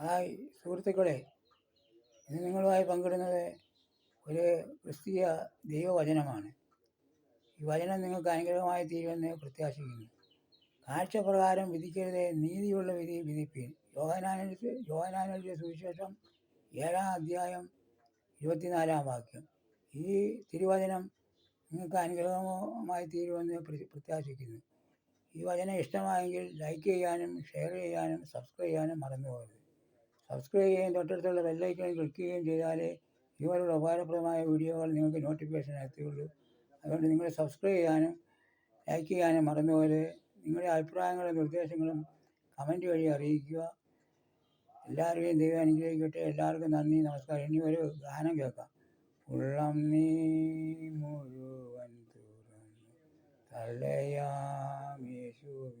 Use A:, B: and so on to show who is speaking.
A: Hi സുഹൃത്തുക്കളെ ഇന്ന് നിങ്ങളുമായി പങ്കിടുന്നത് ഒരു ക്രിസ്തീയ ദൈവവചനമാണ്. ഈ വചനം നിങ്ങൾക്ക് അനുഗ്രഹമായി തീരുമെന്ന് പ്രത്യാശിക്കുന്നു. കാഴ്ചപ്രകാരം വിധിക്കരുത് നീതിയുള്ള വിധി വിധിപ്പീൻ. യോഹനാനെഴുത്ത് യോഹനാനെഴുതിയ സുവിശേഷം ഏഴാം അധ്യായം ഇരുപത്തിനാലാം വാക്യം. ഈ തിരുവചനം നിങ്ങൾക്ക് അനുഗ്രഹമായി തീരുമെന്ന് പ്ര- പ്രത്യാശിക്കുന്നു. ഈ വചനം ഇഷ്ടമായെങ്കിൽ ലൈക്ക് ചെയ്യാനും ഷെയർ ചെയ്യാനും സബ്സ്ക്രൈബ് ചെയ്യാനും മറന്നു പോകരുത് സബ്സ്ക്രൈബ് ചെയ്യുകയും തൊട്ടടുത്തുള്ള ബെല്ലൈക്കോൺ ക്ലിക്ക് ചെയ്യുകയും ചെയ്താലേ ഇതുപോലുള്ള ഉപകാരപ്രദമായ വീഡിയോകൾ നിങ്ങൾക്ക് നോട്ടിഫിക്കേഷൻ എത്തുകയുള്ളൂ അതുകൊണ്ട് നിങ്ങൾ സബ്സ്ക്രൈബ് ചെയ്യാനും ലൈക്ക് ചെയ്യാനും മറന്നുപോലെ നിങ്ങളുടെ അഭിപ്രായങ്ങളും നിർദ്ദേശങ്ങളും കമന്റ് വഴി അറിയിക്കുക. എല്ലാവരെയും ദൈവം അനുഗ്രഹിക്കട്ടെ. എല്ലാവർക്കും നന്ദി നമസ്കാരം. ഇനി ഒരു ഗാനം കേൾക്കാം. ഉള്ളം നീ മുഴുവൻ തുറന്നു തള്ളയാം യേശുവിൻ